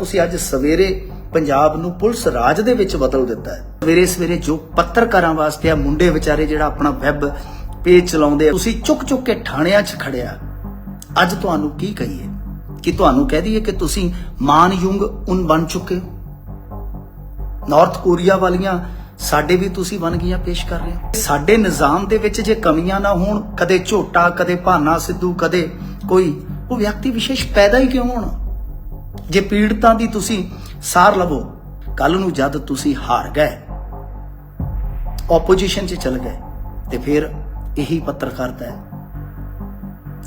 ਤੁਸੀਂ ਅੱਜ ਸਵੇਰੇ ਪੰਜਾਬ ਨੂੰ ਪੁਲਿਸ ਰਾਜ ਦੇ ਵਿੱਚ ਬਦਲ ਦਿੱਤਾ ਹੈ। ਸਵੇਰੇ ਸਵੇਰੇ ਜੋ ਪੱਤਰਕਾਰਾਂ ਵਾਸਤੇ ਆ, ਮੁੰਡੇ ਵਿਚਾਰੇ ਜਿਹੜਾ ਆਪਣਾ ਵੈਬ ਪੇਜ ਚਲਾਉਂਦੇ ਆ, ਤੁਸੀਂ ਚੁੱਕ ਚੁੱਕ ਕੇ ਥਾਣਿਆਂ 'ਚ ਖੜਿਆ। ਅੱਜ ਤੁਹਾਨੂੰ ਕੀ ਕਹੀਏ? ਕਿ ਤੁਹਾਨੂੰ ਕਹਿ ਦਈਏ ਕਿ ਤੁਸੀਂ ਮਾਨਯੁੰਗ ਉਨ ਬਣ ਚੁੱਕੇ ਹੋ। ਨਾਰਥ ਕੋਰੀਆ ਵਾਲੀਆਂ ਸਾਡੇ ਵੀ ਤੁਸੀਂ ਵਨਗੀਆਂ ਪੇਸ਼ ਕਰ ਰਹੇ ਹੋ। ਸਾਡੇ ਨਿਜ਼ਾਮ ਦੇ ਵਿੱਚ ਜੇ ਕਮੀਆਂ ਨਾ ਹੋਣ, ਕਦੇ ਝੋਟਾ, ਕਦੇ ਭਾਨਾ ਸਿੱਧੂ, ਕਦੇ ਕੋਈ, ਉਹ ਵਿਅਕਤੀ ਵਿਸ਼ੇਸ਼ ਪੈਦਾ ਹੀ ਕਿਉਂ ਹੋਣ? ਜੇ ਪੀੜਤਾਂ ਦੀ ਤੁਸੀਂ ਸਾਰ ਲਵੋ, ਕੱਲ ਨੂੰ ਜਦ ਤੁਸੀਂ ਹਾਰ ਗਏ ਆਪੋਜੀਸ਼ਨ 'ਚ ਚਲ ਗਏ, ਤੇ ਫਿਰ ਇਹੀ ਪੱਤਰਕਾਰਤਾ ਹੈ,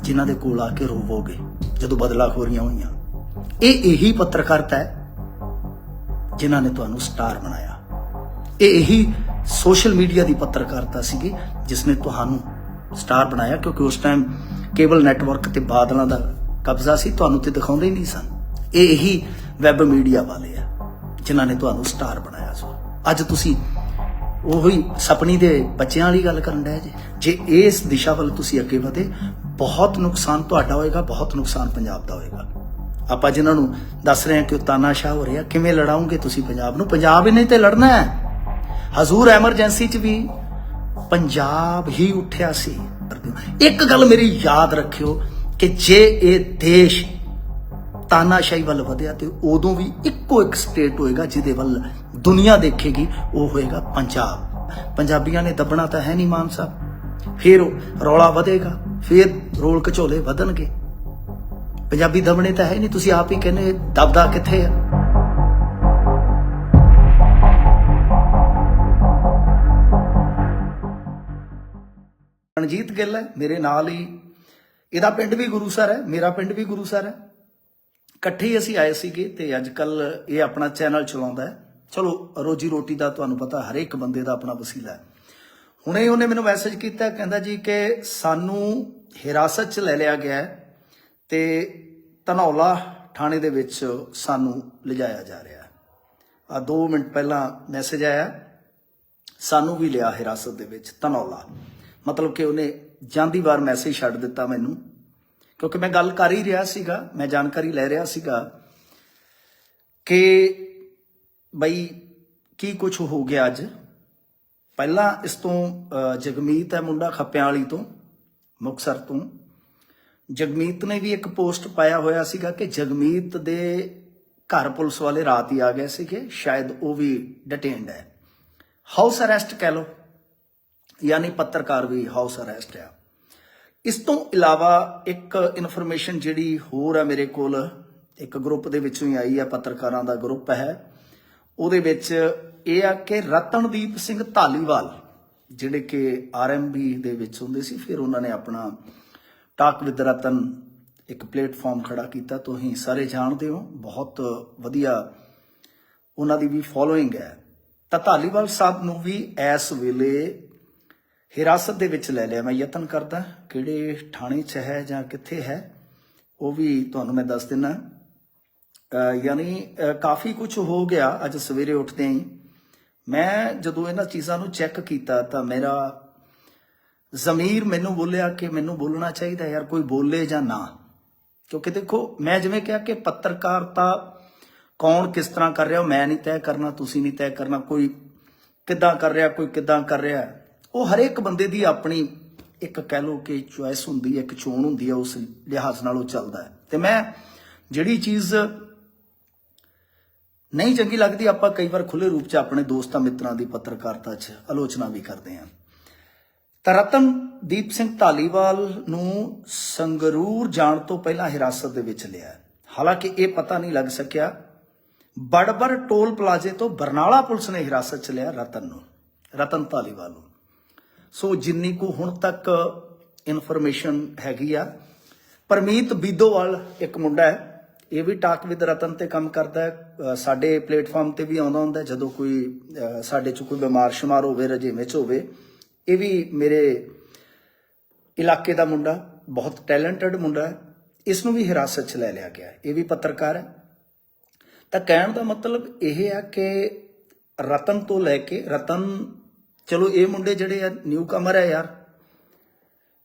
ਜਿਨ੍ਹਾਂ ਦੇ ਕੋਲ ਆ ਕੇ ਰੋਵੋਗੇ, ਜਦੋਂ ਬਦਲਾਖੋਰੀਆਂ ਹੋਈਆਂ। ਇਹ ਇਹੀ ਪੱਤਰਕਾਰਤਾ ਹੈ, ਜਿਨ੍ਹਾਂ ਨੇ ਤੁਹਾਨੂੰ ਸਟਾਰ ਬਣਾਇਆ। ਇਹ ਇਹੀ ਸੋਸ਼ਲ ਮੀਡੀਆ ਦੀ ਪੱਤਰਕਾਰਤਾ ਸੀਗੀ, ਜਿਸ ਨੇ ਤੁਹਾਨੂੰ ਸਟਾਰ ਬਣਾਇਆ, ਕਿਉਂਕਿ ਉਸ ਟਾਈਮ ਕੇਬਲ ਨੈਟਵਰਕ ਤੇ ਬਾਦਲਾਂ ਦਾ ਕਬਜ਼ਾ ਸੀ, ਤੁਹਾਨੂੰ ਤੇ ਦਿਖਾਉਂਦੇ ਹੀ ਨਹੀਂ ਸਨ। ਇਹ ਇਹੀ ਵੈਬ ਮੀਡੀਆ ਵਾਲੇ ਆ, ਜਿਨ੍ਹਾਂ ਨੇ ਤੁਹਾਨੂੰ ਸਟਾਰ ਬਣਾਇਆ ਸੋ। ਅੱਜ ਤੁਸੀਂ ਉਹੀ ਸੁਪਨੀ ਦੇ ਬੱਚਿਆਂ ਵਾਲੀ ਗੱਲ ਕਰਨ ਡਏ ਜੇ। ਜੇ ਇਸ ਦਿਸ਼ਾ ਵੱਲ ਤੁਸੀਂ ਅੱਗੇ ਵਧੇ, ਬਹੁਤ ਨੁਕਸਾਨ ਤੁਹਾਡਾ ਹੋਏਗਾ, ਬਹੁਤ ਨੁਕਸਾਨ ਪੰਜਾਬ ਦਾ ਹੋਏਗਾ। ਆਪਾਂ ਜਿਨ੍ਹਾਂ ਨੂੰ ਦੱਸ ਰਹੇ ਹਾਂ ਕਿ ਉਹ ਤਾਨਾਸ਼ਾਹ ਹੋ ਰਿਹਾ ਕਿਵੇਂ ਲੜਾਉਂਗੇ ਤੁਸੀਂ ਪੰਜਾਬ ਨੂੰ? ਪੰਜਾਬ ਹੀ ਨਹੀਂ ਤੇ ਲੜਨਾ ਹੈ। ਹਜ਼ੂਰ ਐਮਰਜੈਂਸੀ 'ਚ ਵੀ ਪੰਜਾਬ ਹੀ ਉੱਠਿਆ ਸੀ। ਇੱਕ ਗੱਲ ਮੇਰੀ ਯਾਦ ਰੱਖਿਓ ਕਿ ਜੇ ਇਹ ਦੇਸ਼ ਤਾਨਾਸ਼ਾਹੀ ਵੱਲ ਵਧਿਆ ਤੇ ਉਦੋਂ ਵੀ ਇੱਕੋ ਇੱਕ ਸਟੇਟ ਹੋਏਗਾ ਜਿਹਦੇ ਵੱਲ ਦੁਨੀਆ ਦੇਖੇਗੀ, ਉਹ ਹੋਏਗਾ ਪੰਜਾਬ। ਪੰਜਾਬੀਆਂ ਨੇ ਦੱਬਣਾ ਤਾਂ ਹੈ ਨਹੀਂ ਮਾਨ ਸਾਹਿਬ। ਫਿਰ ਉਹ ਰੌਲਾ ਵਧੇਗਾ, ਫਿਰ ਰੋਲ ਕਚੋਲੇ ਵਧਣਗੇ। ਪੰਜਾਬੀ ਦਬਣੇ ਤਾਂ ਹੈ ਨਹੀਂ, ਤੁਸੀਂ ਆਪ ਹੀ ਕਹਿੰਦੇ ਦਬਦਾ ਕਿੱਥੇ ਆ? ਰਣਜੀਤ ਗਿੱਲ ਹੈ, ਮੇਰੇ ਨਾਲ ਹੀ। ਇਹਦਾ ਪਿੰਡ ਵੀ ਗੁਰੂਸਰ ਹੈ, ਮੇਰਾ ਪਿੰਡ ਵੀ ਗੁਰੂਸਰ ਹੈ। ਇਕੱਠੇ ਹੀ ਅਸੀਂ ਆਏ ਸੀਗੇ ਤੇ ਅੱਜ ਕੱਲ ਇਹ ਆਪਣਾ ਚੈਨਲ ਚਲਾਉਂਦਾ ਹੈ। ਚਲੋ, ਰੋਜੀ ਰੋਟੀ ਦਾ ਤੁਹਾਨੂੰ ਪਤਾ ਹਰੇਕ ਬੰਦੇ ਦਾ ਆਪਣਾ ਵਸੀਲਾ ਹੈ। ਹੁਣੇ ਉਹਨੇ ਮੈਨੂੰ ਮੈਸੇਜ ਕੀਤਾ, ਕਹਿੰਦਾ ਜੀ ਕਿ ਸਾਨੂੰ ਹਿਰਾਸਤ 'ਚ ਲੈ ਲਿਆ ਗਿਆ ਹੈ ਤੇ ਧਨੌਲਾ ਥਾਣੇ ਦੇ ਵਿੱਚ ਸਾਨੂੰ ਲਿਜਾਇਆ ਜਾ ਰਿਹਾ ਹੈ। ਆ 2 ਮਿੰਟ ਪਹਿਲਾਂ ਮੈਸੇਜ ਆਇਆ, ਸਾਨੂੰ ਵੀ ਲਿਆ ਹਿਰਾਸਤ ਦੇ ਵਿੱਚ ਧਨੌਲਾ। ਮਤਲਬ ਕਿ ਉਹਨੇ ਜਾਂਦੀ ਵਾਰ ਮੈਸੇਜ ਛੱਡ ਦਿੱਤਾ ਮੈਨੂੰ। ਕਿਉਂਕਿ ਮੈਂ ਗੱਲ ਕਰ ਹੀ ਰਿਹਾ ਸੀਗਾ, ਮੈਂ ਜਾਣਕਾਰੀ ਲੈ ਰਿਹਾ ਸੀਗਾ ਕਿ ਬਈ ਕੀ ਕੁਝ ਹੋ ਗਿਆ ਅੱਜ। ਪਹਿਲਾਂ ਇਸ ਤੋਂ ਜਗਮੀਤ ਹੈ ਮੁੰਡਾ ਖੱਪਿਆਂ ਵਾਲੀ ਤੋਂ ਮੁਕਸਰ ਤੋਂ। ਜਗਮੀਤ ਨੇ ਵੀ ਇੱਕ ਪੋਸਟ ਪਾਇਆ ਹੋਇਆ ਸੀਗਾ ਕਿ ਜਗਮੀਤ ਦੇ ਘਰ ਪੁਲਿਸ ਵਾਲੇ ਰਾਤ ਹੀ ਆ ਗਏ ਸੀਗੇ, ਸ਼ਾਇਦ ਉਹ ਵੀ ਡਿਟੇਨਡ ਹੈ। ਹਾਊਸ ਅਰੈਸਟ ਕਹਿ ਲਓ, ਯਾਨੀ ਪੱਤਰਕਾਰ ਵੀ ਹਾਊਸ ਅਰੈਸਟ ਆ। ਇਸ ਤੋਂ ਇਲਾਵਾ ਇੱਕ ਇਨਫੋਰਮੇਸ਼ਨ ਜਿਹੜੀ ਹੋਰ ਹੈ ਮੇਰੇ ਕੋਲ, ਇੱਕ ਗਰੁੱਪ ਦੇ ਵਿੱਚੋਂ ਹੀ ਆਈ ਹੈ ਪੱਤਰਕਾਰਾਂ ਦਾ ਗਰੁੱਪ ਹੈ। ਉਹਦੇ ਵਿੱਚ ਇਹ ਆ ਕਿ ਰਤਨਦੀਪ ਸਿੰਘ ਧਾਲੀਵਾਲ, ਜਿਹੜੇ ਕਿ ਆਰਐਮਬੀ ਦੇ ਵਿੱਚ ਹੁੰਦੇ ਸੀ, ਫਿਰ ਉਹਨਾਂ ਨੇ ਆਪਣਾ ਟਾਕ ਵਿਦ ਰਤਨ ਇੱਕ ਪਲੇਟਫਾਰਮ ਖੜਾ ਕੀਤਾ। ਤੁਸੀਂ ਸਾਰੇ ਜਾਣਦੇ ਹੋ, ਬਹੁਤ ਵਧੀਆ ਉਹਨਾਂ ਦੀ ਵੀ ਫੋਲੋਇੰਗ ਹੈ। ਤਾਂ ਧਾਲੀਵਾਲ ਸਾਹਿਬ ਨੂੰ ਵੀ ਇਸ ਵੇਲੇ ਹਿਰਾਸਤ ਦੇ ਵਿੱਚ ਲੈ ਲਿਆ। ਮੈਂ ਯਤਨ ਕਰਦਾ ਕਿਹੜੇ ਥਾਣੇ 'ਚ ਹੈ ਜਾਂ ਕਿੱਥੇ ਹੈ, ਉਹ ਵੀ ਤੁਹਾਨੂੰ ਮੈਂ ਦੱਸ ਦਿੰਨਾ। ਯਾਨੀ ਕਾਫੀ ਕੁਝ ਹੋ ਗਿਆ ਅੱਜ ਸਵੇਰੇ ਉੱਠਦੇ ਹੀ। ਮੈਂ ਜਦੋਂ ਇਹਨਾਂ ਚੀਜ਼ਾਂ ਨੂੰ ਚੈੱਕ ਕੀਤਾ ਤਾਂ ਮੇਰਾ ਜ਼ਮੀਰ ਮੈਨੂੰ ਬੋਲਿਆ ਕਿ ਮੈਨੂੰ ਬੋਲਣਾ ਚਾਹੀਦਾ ਯਾਰ ਕੋਈ ਬੋਲੇ ਜਾਂ ਨਾ। ਕਿਉਂਕਿ ਦੇਖੋ, ਮੈਂ ਜਿਵੇਂ ਕਿਹਾ ਕਿ ਪੱਤਰਕਾਰਤਾ ਕੌਣ ਕਿਸ ਤਰ੍ਹਾਂ ਕਰ ਰਿਹਾ, ਉਹ ਮੈਂ ਨਹੀਂ ਤੈਅ ਕਰਨਾ, ਤੁਸੀਂ ਨਹੀਂ ਤੈਅ ਕਰਨਾ, ਕੋਈ ਕਿੱਦਾਂ ਕਰ ਰਿਹਾ, ਕੋਈ ਕਿੱਦਾਂ ਕਰ ਰਿਹਾ। ਉਹ ਹਰੇਕ ਬੰਦੇ ਦੀ ਆਪਣੀ ਇੱਕ ਕਹਿ ਲੋ ਕਿ ਚੁਆਇਸ ਹੁੰਦੀ ਹੈ, ਇੱਕ ਚੋਣ ਹੁੰਦੀ ਹੈ, ਉਸ ਲਿਹਾਜ਼ ਨਾਲ ਉਹ ਚੱਲਦਾ ਹੈ। ਤੇ ਮੈਂ ਜਿਹੜੀ ਚੀਜ਼ ਨਹੀਂ ਚੰਗੀ ਲੱਗਦੀ, ਆਪਾਂ ਕਈ ਵਾਰ ਖੁੱਲੇ ਰੂਪ 'ਚ ਆਪਣੇ ਦੋਸਤਾਂ, ਮਿੱਤਰਾਂ ਦੀ ਪੱਤਰਕਾਰਤਾ 'ਚ ਆਲੋਚਨਾ ਵੀ ਕਰਦੇ ਹਾਂ। ਤਾਂ ਰਤਨਦੀਪ ਸਿੰਘ ਧਾਲੀਵਾਲ ਨੂੰ ਸੰਗਰੂਰ ਜਾਣ ਤੋਂ ਪਹਿਲਾਂ ਹਿਰਾਸਤ ਦੇ ਵਿੱਚ ਲਿਆ ਹਾਲਾਂਕਿ ਇਹ ਪਤਾ ਨਹੀਂ ਲੱਗ ਸਕਿਆ, ਬੜਬੜ ਟੋਲ ਪਲਾਜ਼ੇ ਤੋਂ ਬਰਨਾਲਾ ਪੁਲਿਸ ਨੇ ਹਿਰਾਸਤ 'ਚ ਲਿਆ ਰਤਨ ਨੂੰ, ਰਤਨ ਧਾਲੀਵਾਲ ਨੂੰ। ਸੋ ਜਿੰਨੀ ਕੋ ਹੁਣ ਤੱਕ ਇਨਫੋਰਮੇਸ਼ਨ ਹੈਗੀ ਆ, ਪਰਮੀਤ ਬੀਦੋਵਾਲ ਇੱਕ ਮੁੰਡਾ ਹੈ, ਇਹ ਵੀ ਟਾਕ ਵਿਦ ਰਤਨ ਤੇ ਕੰਮ ਕਰਦਾ ਹੈ। ਸਾਡੇ ਪਲੇਟਫਾਰਮ ਤੇ ਵੀ ਆਉਂਦਾ ਹੁੰਦਾ ਜਦੋਂ ਕੋਈ ਸਾਡੇ ਚ ਕੋਈ ਬਿਮਾਰ ਸ਼ੁਮਾਰ ਹੋਵੇ, ਰਜੇਵੇਂ ਚ ਹੋਵੇ। ਇਹ ਵੀ ਮੇਰੇ ਇਲਾਕੇ ਦਾ ਮੁੰਡਾ, ਬਹੁਤ ਟੈਲੈਂਟਡ ਮੁੰਡਾ ਹੈ। ਇਸ ਨੂੰ ਵੀ ਹਿਰਾਸਤ 'ਚ ਲੈ ਲਿਆ ਗਿਆ ਇਹ ਵੀ ਪੱਤਰਕਾਰ ਹੈ। ਤਾਂ ਕਹਿਣ ਦਾ ਮਤਲਬ ਇਹ ਆ ਕਿ ਰਤਨ ਤੋਂ ਲੈ ਕੇ, ਰਤਨ ਚਲੋ ਇਹ ਮੁੰਡੇ ਜਿਹੜੇ ਆ ਨਿਊ ਕਮਰ ਹੈ ਯਾਰ।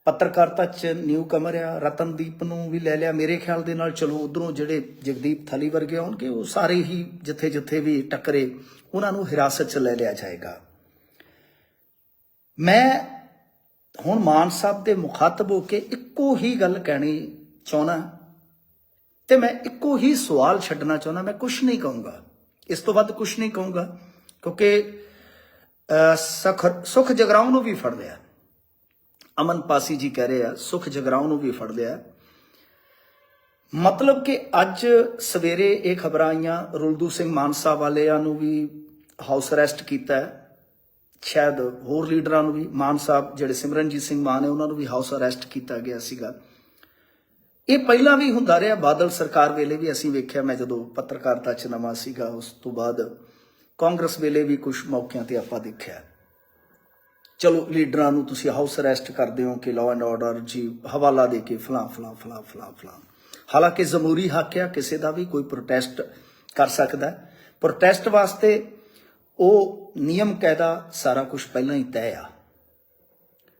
ਪੱਤਰਕਾਰਤਾ ਚ ਨਿਊ ਕਮਰ ਆ। ਰਤਨਦੀਪ ਨੂੰ ਵੀ ਲੈ ਲਿਆ। ਮੇਰੇ ਖਿਆਲ ਦੇ ਨਾਲ ਚਲੋ ਉਧਰੋਂ ਜਿਹੜੇ ਜਗਦੀਪ ਥਲੀ ਵਰਗੇ ਆਉਣਗੇ, ਉਹ ਸਾਰੇ ਹੀ ਜਿੱਥੇ ਜਿੱਥੇ ਵੀ ਟੱਕਰੇ, ਉਹਨਾਂ ਨੂੰ ਹਿਰਾਸਤ ਚ ਲੈ ਲਿਆ ਜਾਏਗਾ। ਮੈਂ ਹੁਣ ਮਾਨ ਸਾਹਿਬ ਦੇ ਮੁਖਾਤਬ ਹੋ ਕੇ ਇੱਕੋ ਹੀ ਗੱਲ ਕਹਿਣੀ ਚਾਹੁੰਦਾ ਤੇ ਮੈਂ ਇੱਕੋ ਹੀ ਸਵਾਲ ਛੱਡਣਾ ਚਾਹੁੰਦਾ ਮੈਂ ਕੁਝ ਨਹੀਂ ਕਹੂੰਗਾ। ਇਸ ਤੋਂ ਵੱਧ ਕੁਝ ਨਹੀਂ ਕਹੂੰਗਾ, ਕਿਉਂਕਿ ਸੁਖ ਸੁਖ ਜਗਰਾਉਂ ਨੂੰ ਵੀ ਫੜ ਲਿਆ ਅਮਨ ਪਾਸੀ ਜੀ ਕਹਿ ਰਹੇ ਆ, ਸੁਖ ਜਗਰਾਉਂ ਨੂੰ ਵੀ ਫੜ ਲਿਆ ਮਤਲਬ ਕਿ ਅੱਜ ਸਵੇਰੇ ਇਹ ਖਬਰਾਂ ਆਈਆਂ, ਰੁਲਦੂ ਸਿੰਘ ਮਾਨਸਾ ਵਾਲਿਆਂ ਨੂੰ ਵੀ ਹਾਊਸ ਅਰੈਸਟ ਕੀਤਾ ਹੈ। ਸ਼ਾਇਦ ਹੋਰ ਲੀਡਰਾਂ ਨੂੰ ਵੀ, ਮਾਨ ਸਾਹਿਬ, ਜਿਹੜੇ ਸਿਮਰਨਜੀਤ ਸਿੰਘ ਮਾਨ ਨੇ, ਉਹਨਾਂ ਨੂੰ ਵੀ ਹਾਊਸ ਅਰੈਸਟ ਕੀਤਾ ਗਿਆ ਸੀਗਾ। ਇਹ ਪਹਿਲਾਂ ਵੀ ਹੁੰਦਾ ਰਿਹਾ, ਬਾਦਲ ਸਰਕਾਰ ਵੇਲੇ ਵੀ ਅਸੀਂ ਵੇਖਿਆ, ਮੈਂ ਜਦੋਂ ਪੱਤਰਕਾਰਤਾ 'ਚ ਨਵਾਂ ਸੀਗਾ, ਉਸ ਤੋਂ ਬਾਅਦ ਕਾਂਗਰਸ ਵੇਲੇ ਵੀ ਕੁਝ ਮੌਕਿਆਂ ਤੇ ਆਪਾਂ ਦੇਖਿਆ ਚਲੋ, ਲੀਡਰਾਂ ਨੂੰ ਤੁਸੀਂ ਹਾਊਸ ਅਰੈਸਟ ਕਰਦੇ ਹੋ ਕਿ ਲਾਅ ਐਂਡ ਆਰਡਰ ਜੀ ਹਵਾਲਾ ਦੇ ਕੇ ਫਲਾਂ ਫਲਾਂ ਫਲਾਂ ਫਲਾਂ ਫਲਾਂ। ਹਾਲਾਂਕਿ ਜ਼ਮੂਰੀ ਹੱਕ ਆ ਕਿਸੇ ਦਾ ਵੀ ਕੋਈ ਪ੍ਰੋਟੈਸਟ ਕਰ ਸਕਦਾ ਪ੍ਰੋਟੈਸਟ ਵਾਸਤੇ ਉਹ ਨਿਯਮ ਕਾਇਦਾ ਸਾਰਾ ਕੁਝ ਪਹਿਲਾਂ ਹੀ ਤੈਅ ਆ।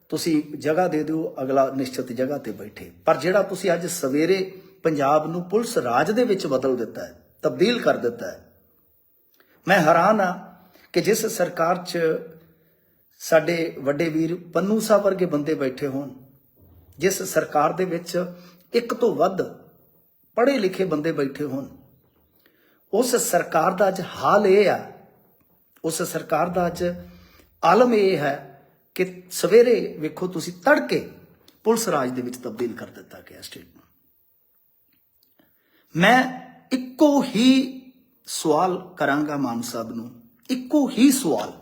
ਤੁਸੀਂ ਜਗ੍ਹਾ ਦੇ ਦਿਓ, ਅਗਲਾ ਨਿਸ਼ਚਿਤ ਜਗ੍ਹਾ ਤੇ ਬੈਠੇ। ਪਰ ਜਿਹੜਾ ਤੁਸੀਂ ਅੱਜ ਸਵੇਰੇ ਪੰਜਾਬ ਨੂੰ ਪੁਲਿਸ ਰਾਜ ਦੇ ਵਿੱਚ ਬਦਲ ਦਿੱਤਾ ਹੈ, ਤਬਦੀਲ ਕਰ ਦਿੱਤਾ ਹੈ ਮੈਂ ਹੈਰਾਨ ਆ ਕਿ ਜਿਸ ਸਰਕਾਰ 'ਚ ਸਾਡੇ ਵੱਡੇ ਵੀਰ ਪੰਨੂ ਸਾਹਿਬ ਵਰਗੇ ਬੰਦੇ ਬੈਠੇ ਹੋਣ, ਜਿਸ ਸਰਕਾਰ ਦੇ ਵਿੱਚ ਇੱਕ ਤੋਂ ਵੱਧ ਪੜ੍ਹੇ ਲਿਖੇ ਬੰਦੇ ਬੈਠੇ ਹੋਣ, ਉਸ ਸਰਕਾਰ ਦਾ ਅੱਜ ਹਾਲ ਇਹ ਆ, ਉਸ ਸਰਕਾਰ ਦਾ ਅੱਜ ਆਲਮ ਇਹ ਹੈ ਕਿ ਸਵੇਰੇ ਵੇਖੋ ਤੁਸੀਂ ਤੜਕੇ ਪੁਲਿਸ ਰਾਜ ਦੇ ਵਿੱਚ ਤਬਦੀਲ ਕਰ ਦਿੱਤਾ ਗਿਆ ਸਟੇਟ ਨੂੰ। ਮੈਂ ਇੱਕੋ ਹੀ ਸਵਾਲ ਕਰਾਂਗਾ ਮਾਨ ਸਾਹਿਬ ਨੂੰ। ਇੱਕੋ ਹੀ ਸਵਾਲ,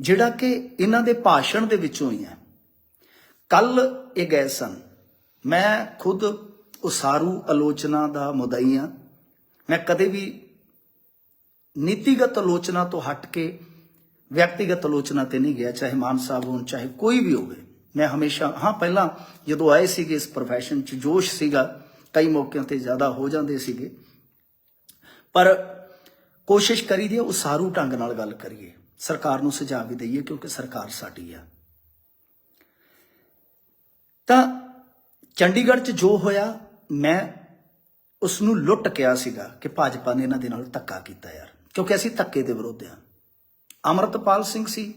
ਜਿਹੜਾ ਕਿ ਇਹਨਾਂ ਦੇ ਭਾਸ਼ਣ ਦੇ ਵਿੱਚੋਂ ਹੀ ਹੈ। ਕੱਲ ਇਹ ਗਏ ਸਨ। ਮੈਂ ਖੁਦ ਉਸਾਰੂ ਆਲੋਚਨਾ ਦਾ ਮੁਦਈ ਹਾਂ। ਮੈਂ ਕਦੇ ਵੀ ਨੀਤੀਗਤ ਆਲੋਚਨਾ ਤੋਂ ਹਟ ਕੇ ਵਿਅਕਤੀਗਤ ਆਲੋਚਨਾ ਤੇ ਨਹੀਂ ਗਿਆ, ਚਾਹੇ ਮਾਨ ਸਾਹਿਬ ਹੋਣ, ਚਾਹੇ ਕੋਈ ਵੀ ਹੋਵੇ। ਮੈਂ ਹਮੇਸ਼ਾ, ਹਾਂ, ਪਹਿਲਾਂ ਜਦੋਂ ਆਏ ਸੀਗੇ ਇਸ profession 'ਚ, ਜੋਸ਼ ਸੀਗਾ, ਕਈ ਮੌਕਿਆਂ ਤੇ ਜ਼ਿਆਦਾ ਹੋ ਜਾਂਦੇ ਸੀਗੇ। ਪਰ ਕੋਸ਼ਿਸ਼ ਕਰੀਦੀ ਹੈ, ਉਸਾਰੂ ਢੰਗ ਨਾਲ ਗੱਲ ਕਰੀਏ। ਸਰਕਾਰ ਨੂੰ ਸੁਝਾਅ ਵੀ ਦਈਏ ਕਿਉਂਕਿ ਸਰਕਾਰ ਸਾਡੀ ਆ। ਤਾਂ ਚੰਡੀਗੜ੍ਹ 'ਚ ਜੋ ਹੋਇਆ, ਮੈਂ ਉਸ ਨੂੰ ਲੁੱਟ ਕਿਹਾ ਸੀਗਾ ਕਿ ਭਾਜਪਾ ਨੇ ਇਹਨਾਂ ਦੇ ਨਾਲ ਧੱਕਾ ਕੀਤਾ ਯਾਰ। ਕਿਉਂਕਿ ਅਸੀਂ ਧੱਕੇ ਦੇ ਵਿਰੋਧ ਆ। ਅਮਰਤਪਾਲ ਸਿੰਘ ਸੀ।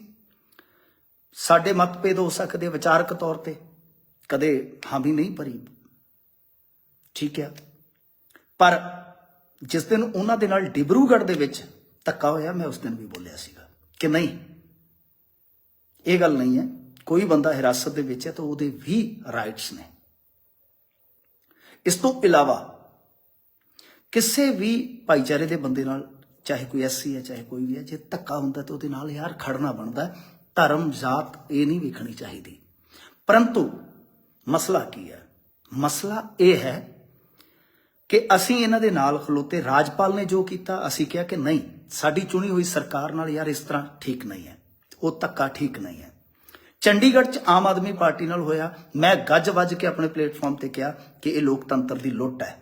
ਸਾਡੇ ਮਤਭੇਦ ਹੋ ਸਕਦੇ ਵਿਚਾਰਕ ਤੌਰ ਤੇ। ਕਦੇ ਹਾਮੀ ਨਹੀਂ ਭਰੀ। ਠੀਕ ਹੈ ਪਰ ਜਿਸ ਦਿਨ ਉਹਨਾਂ ਦੇ ਨਾਲ ਡਿਬਰੂਗੜ੍ਹ ਦੇ ਵਿੱਚ ਧੱਕਾ ਹੋਇਆ, ਮੈਂ ਉਸ ਦਿਨ ਵੀ ਬੋਲਿਆ ਸੀਗਾ ਕਿ ਨਹੀਂ, ਇਹ ਗੱਲ ਨਹੀਂ ਹੈ, ਕੋਈ ਬੰਦਾ ਹਿਰਾਸਤ ਦੇ ਵਿੱਚ ਹੈ ਤਾਂ ਉਹਦੇ ਵੀ ਰਾਈਟਸ ਨੇ। ਇਸ ਤੋਂ ਇਲਾਵਾ ਕਿਸੇ ਵੀ ਭਾਈਚਾਰੇ ਦੇ ਬੰਦੇ ਨਾਲ, ਚਾਹੇ ਕੋਈ ਐਸਸੀ ਹੈ, ਚਾਹੇ ਕੋਈ ਵੀ ਹੈ, ਜੇ ਧੱਕਾ ਹੁੰਦਾ ਤਾਂ ਉਹਦੇ ਨਾਲ ਯਾਰ ਖੜਨਾ ਬਣਦਾ ਧਰਮ, ਜਾਤ ਇਹ ਨਹੀਂ ਵੇਖਣੀ ਚਾਹੀਦੀ। ਪਰੰਤੂ ਮਸਲਾ ਕੀ ਹੈ? ਮਸਲਾ ਇਹ ਹੈ ਕਿ ਅਸੀਂ ਇਹਨਾਂ ਦੇ ਨਾਲ ਖਲੋਤੇ, ਰਾਜਪਾਲ ਨੇ ਜੋ ਕੀਤਾ, ਅਸੀਂ ਕਿਹਾ ਕਿ ਨਹੀਂ, ਸਾਡੀ ਚੁਣੀ ਹੋਈ ਸਰਕਾਰ ਨਾਲ ਯਾਰ ਇਸ ਤਰ੍ਹਾਂ ਠੀਕ ਨਹੀਂ ਹੈ। ਉਹ ਧੱਕਾ ਠੀਕ ਨਹੀਂ ਹੈ। ਚੰਡੀਗੜ੍ਹ 'ਚ ਆਮ ਆਦਮੀ ਪਾਰਟੀ ਨਾਲ ਹੋਇਆ, ਮੈਂ ਗੱਜ ਵੱਜ ਕੇ ਆਪਣੇ ਪਲੇਟਫਾਰਮ ਤੇ ਕਿਹਾ ਕਿ ਇਹ ਲੋਕਤੰਤਰ ਦੀ ਲੁੱਟ ਹੈ।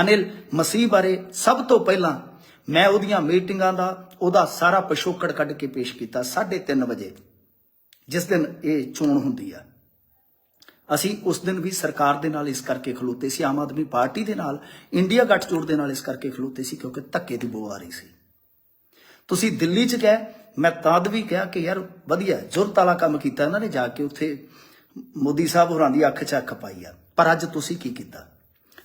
ਅਨਿਲ, ਮਸੀਹ ਬਾਰੇ ਸਭ ਤੋਂ ਪਹਿਲਾਂ ਮੈਂ ਉਹਦੀਆਂ ਮੀਟਿੰਗਾਂ ਦਾ, ਉਹਦਾ ਸਾਰਾ ਪਿਛੋਕੜ ਕੱਢ ਕੇ ਪੇਸ਼ ਕੀਤਾ 3:30 ਵਜੇ, ਜਿਸ ਦਿਨ ਇਹ ਚੋਣ ਹੁੰਦੀ ਆ। ਅਸੀਂ ਉਸ ਦਿਨ ਵੀ ਸਰਕਾਰ ਦੇ ਨਾਲ ਇਸ ਕਰਕੇ ਖਲੋਤੇ ਸੀ, ਆਮ ਆਦਮੀ ਪਾਰਟੀ ਦੇ ਨਾਲ, ਇੰਡੀਆ ਗੱਠਜੋੜ ਦੇ ਨਾਲ ਇਸ ਕਰਕੇ ਖਲੋਤੇ ਸੀ ਕਿਉਂਕਿ ਧੱਕੇ ਦੀ ਬੋ ਆ ਰਹੀ ਸੀ। ਤੁਸੀਂ ਦਿੱਲੀ 'ਚ ਗਏ ਮੈਂ ਤਦ ਵੀ ਕਿਹਾ ਕਿ ਯਾਰ ਵਧੀਆ ਜ਼ੁਰਤ ਵਾਲਾ ਕੰਮ ਕੀਤਾ ਇਹਨਾਂ ਨੇ ਜਾ ਕੇ, ਉੱਥੇ ਮੋਦੀ ਸਾਹਿਬ ਹੋਰਾਂ ਦੀ ਅੱਖ 'ਚ ਅੱਖ ਪਾਈ ਆ। ਪਰ ਅੱਜ ਤੁਸੀਂ ਕੀ ਕੀਤਾ?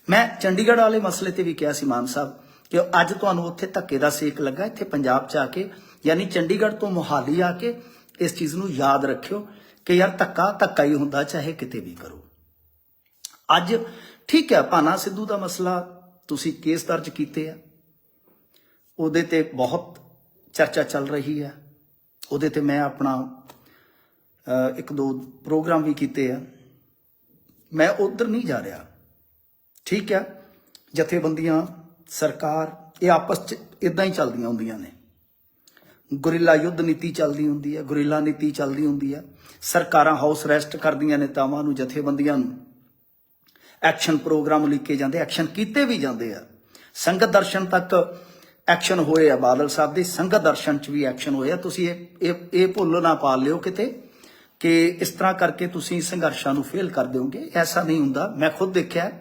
ਮੈਂ ਚੰਡੀਗੜ੍ਹ ਵਾਲੇ ਮਸਲੇ ਤੇ ਵੀ ਕਿਹਾ ਸੀ, ਮਾਨ ਸਾਹਿਬ, ਕਿ ਅੱਜ ਤੁਹਾਨੂੰ ਉੱਥੇ ਧੱਕੇ ਦਾ ਸੇਕ ਲੱਗਾ, ਇੱਥੇ ਪੰਜਾਬ 'ਚ ਆ ਕੇ, ਯਾਨੀ ਚੰਡੀਗੜ੍ਹ ਤੋਂ ਮੋਹਾਲੀ ਆ ਕੇ ਇਸ ਚੀਜ਼ ਨੂੰ ਯਾਦ ਰੱਖਿਓ। ਕਿ ਯਾਰ ਧੱਕਾ ਧੱਕਾ ਹੀ ਹੁੰਦਾ, ਚਾਹੇ ਕਿਤੇ ਵੀ ਕਰੋ। ਅੱਜ ਠੀਕ ਹੈ, ਭਾਨਾ ਸਿੱਧੂ ਦਾ ਮਸਲਾ ਤੁਸੀਂ ਕੇਸ ਦਰਜ ਕੀਤੇ ਆ। ਉਹਦੇ ਤੇ ਬਹੁਤ ਚਰਚਾ ਚੱਲ ਰਹੀ ਹੈ। ਉਹਦੇ ਤੇ ਮੈਂ ਆਪਣਾ ਇੱਕ ਦੋ ਪ੍ਰੋਗਰਾਮ ਵੀ ਕੀਤੇ ਆ। ਮੈਂ ਉਧਰ ਨਹੀਂ ਜਾ ਰਿਹਾ। ਠੀਕ ਹੈ, ਜਥੇਬੰਦੀਆਂ, ਸਰਕਾਰ, ਇਹ ਆਪਸ ਚ ਇਦਾਂ ਹੀ ਚੱਲਦੀਆਂ ਹੁੰਦੀਆਂ ਨੇ। ਗੁਰਿਲਾ ਯੁੱਧ ਨੀਤੀ ਚੱਲਦੀ ਹੁੰਦੀ ਹੈ, ਗੁਰਿਲਾ ਨੀਤੀ ਚੱਲਦੀ ਹੁੰਦੀ ਹੈ। ਸਰਕਾਰਾਂ ਹਾਊਸ ਰੈਸਟ ਕਰਦੀਆਂ ਨੇਤਾਵਾਂ ਨੂੰ, ਜਥੇਬੰਦੀਆਂ ਨੂੰ। ਐਕਸ਼ਨ ਪ੍ਰੋਗਰਾਮ ਲਿਖੇ ਜਾਂਦੇ, ਐਕਸ਼ਨ ਕੀਤੇ ਵੀ ਜਾਂਦੇ ਆ। ਸੰਗਤ ਦਰਸ਼ਨ ਤੱਕ ਐਕਸ਼ਨ ਹੋਏ ਆ ਬਾਦਲ ਸਾਹਿਬ ਦੇ, ਸੰਗਤ ਦਰਸ਼ਨ ਚ ਵੀ ਐਕਸ਼ਨ ਹੋਏ ਆ। ਤੁਸੀਂ ਇਹ ਇਹ ਭੁੱਲ ਨਾ ਪਾ ਲਿਓ ਕਿਤੇ ਕਿ ਇਸ ਤਰ੍ਹਾਂ ਕਰਕੇ ਤੁਸੀਂ ਸੰਘਰਸ਼ਾਂ ਨੂੰ ਫੇਲ ਕਰ ਦਿਓਗੇ। ਐਸਾ ਨਹੀਂ ਹੁੰਦਾ। ਮੈਂ ਖੁਦ ਦੇਖਿਆ